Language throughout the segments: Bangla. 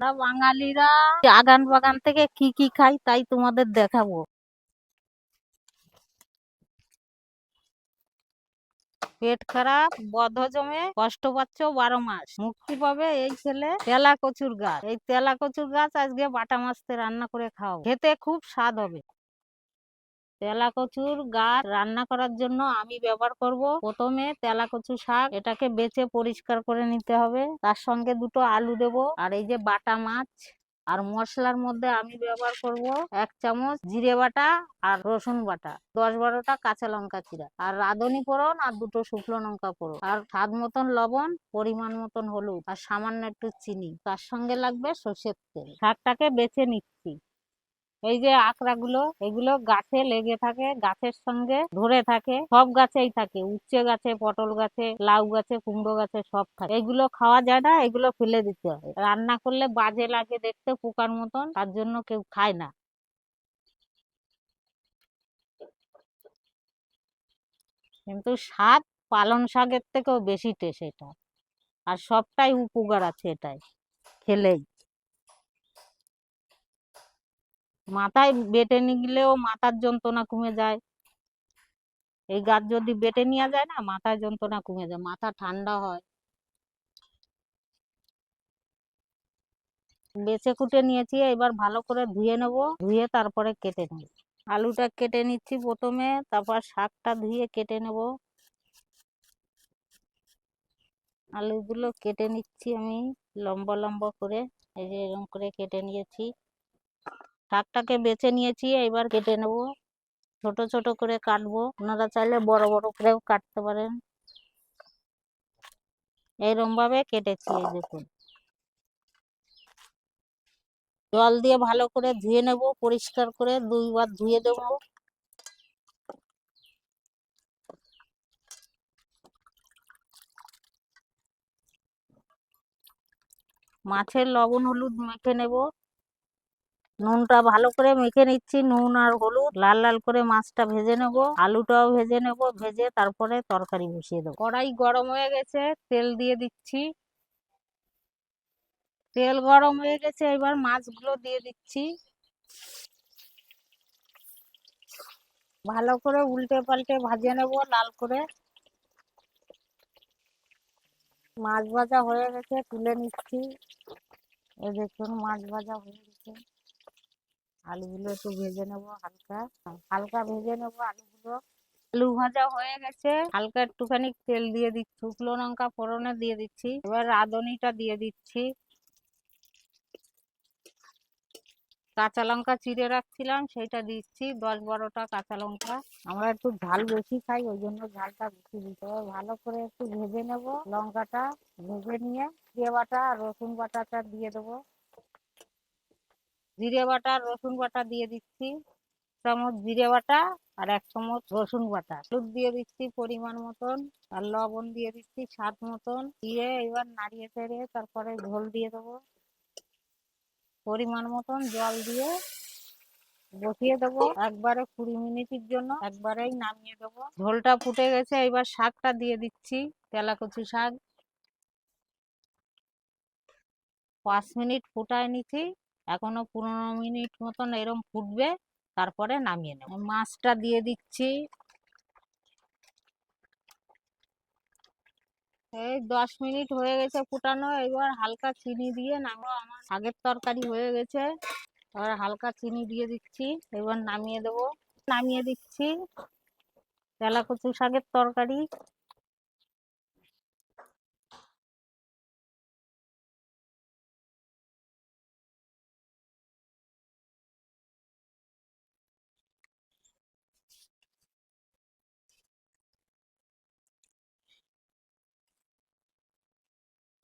আমরা বাঙালিরা আগান বাগান থেকে কি কি খাই তাই তোমাদের দেখাবো। পেট খারাপ বধ জমে কষ্ট পাচ্ছ বারো মাস। মুক্তি পাবে এই ছেলে তেলা কচুর গাছ। এই তেলা কচুর গাছ আজকে বাটা মাছতে রান্না করে খাও। খেতে খুব স্বাদ হবে। তেলা কচুর গাছ রান্না করার জন্য আমি ব্যবহার করব। প্রথমে তেলা কচু শাক এটাকে বেছে পরিষ্কার করে নিতে হবে। তার সঙ্গে দুটো আলু দেব আর এই যে বাটা মাছ আর মশলার মধ্যে আমি ব্যবহার করব এক চামচ জিরে বাটা আর রসুন বাটা, দশ বারোটা কাঁচা লঙ্কা চিরা আর রাঁধুনি ফোড়ন আর দুটো শুকনো লঙ্কা ফোড়ন আর স্বাদ মতন লবণ, পরিমাণ মতন হলুদ আর সামান্য একটু চিনি। তার সঙ্গে লাগবে সর্ষের তেল। শাকটাকে বেছে নিচ্ছি। এই যে আকড়াগুলো এগুলো গাছে লেগে থাকে, গাছের সঙ্গে ধরে থাকে, সব গাছেই থাকে। উচ্ছে গাছে, পটল গাছে, লাউ গাছে, কুমড়ো গাছে সব থাকে। এগুলো খাওয়া যায় না, এগুলো ফেলে দিতে হয়। রান্না করলে বাজে লাগে দেখতে, পোকার মতন, তার জন্য কেউ খায় না। কিন্তু শাক, পালং শাকের থেকেও বেশি টেস্ট এটা। আর সবটাই উপকার আছে এটাই খেলেই। মাথায় বেটে নিগলেও মাথার যন্ত্রণা কমে যায়। এই গাছ যদি বেটে নেওয়া যায় না মাথায় যন্ত্রণা কমে যায়, মাথা ঠান্ডা হয়। বেছে কুটে নিয়েছি, এবার ভালো করে ধুয়ে নেব, ধুয়ে তারপরে কেটে নেব। আলুটা কেটে নিচ্ছি প্রথমে, তারপর শাকটা ধুয়ে কেটে নেব। আলুগুলো কেটে নিচ্ছি আমি, লম্বা লম্বা করে, এই যে এরকম করে কেটে নিয়েছি। শাকটাকে বেছে নিয়েছি এবার কেটে নেব। ছোট ছোট করে কাটবো। আপনারা চাইলে বড় বড় করেও কাটতে পারেন। এইরকম ভাবে কেটেছি, এই দেখুন। জল দিয়ে ভালো করে ধুয়ে নেব, পরিষ্কার করে দুইবার ধুয়ে দেব। মাছের লবণ হলুদ মেখে নেব। নুনটা ভালো করে মেখে নিচ্ছি। নুন আর হলুদ। লাল লাল করে মাছটা ভেজে নেব। আলুটাও ভেজে নেব। ভেজে তারপরে তরকারি বসিয়ে দেবো। কড়াই গরম হয়ে গেছে। তেল দিয়ে দিচ্ছি। তেল গরম হয়ে গেছে। এবার মাছগুলো দিয়ে দিচ্ছি। ভালো করে উল্টে পাল্টে ভাজে নেব লাল করে। মাছ ভাজা হয়ে গেছে। তুলে নিচ্ছি। এই দেখুন মাছ ভাজা হয়ে গেছে। আলুগুলো একটু ভেজে নেব হালকা। হালকা ভেজে নেব আলুগুলো। আলু ভাজা হয়ে গেছে। হালকা একটুখানি তেল দিয়ে দিচ্ছি, শুকনো লঙ্কা ফোড়নে দিয়ে দিচ্ছি। এবার রাঁধুনিটা দিয়ে দিচ্ছি। কাঁচা লঙ্কা চিড়ে রাখছিলাম, সেইটা দিচ্ছি, দশ বারোটা কাঁচা লঙ্কা। আমরা একটু ঝাল বেশি খাই, ওই জন্য ঝালটা বেশি দিতে হবে। ভালো করে একটু ভেজে নেব লঙ্কাটা, ভেজে নিয়ে, জিরে বাটা রসুন বাটাটা দিয়ে দেবো। জিরে বাটা, রসুন বাটা দিয়ে দিচ্ছি। চামচ জিরে বাটা আর এক চামচ রসুন বাটা। হলুদ দিয়ে দিচ্ছি পরিমাণ মতন আর লবণ দিয়ে দিচ্ছি স্বাদ মতন। দিয়ে এবার নাড়িয়ে চেড়ে তারপরে ঝোল দিয়ে দেবো। পরিমাণ মতন জল দিয়ে বসিয়ে দেবো একবারে কুড়ি মিনিটের জন্য। একবারেই নামিয়ে দেবো। ঝোলটা ফুটে গেছে, এবার শাকটা দিয়ে দিচ্ছি, তেলাকচু শাক। পাঁচ মিনিট ফুটায় নিচ্ছি। এখনও পনেরো মিনিট মতন এরম ফুটবে, তারপরে নামিয়ে নেব। মাছটা দিয়ে দিচ্ছি। এই দশ মিনিট হয়ে গেছে ফুটানো, এবার হালকা চিনি দিয়ে নামো আমার শাকের তরকারি হয়ে গেছে, এবার হালকা চিনি দিয়ে দিচ্ছি, এবার নামিয়ে দেবো। নামিয়ে দিচ্ছি। তেলাকচু শাকের তরকারি।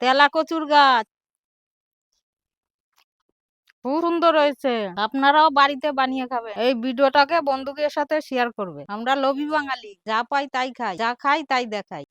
তেলাকচুর গাছ। খুব সুন্দর হয়েছে। আপনারাও বাড়িতে বানিয়ে খাবে এই ভিডিওটাকে বন্ধুদের সাথে শেয়ার করবে আমরা লোভী বাঙালি যা পাই তাই খাই যা খাই তাই দেখাই।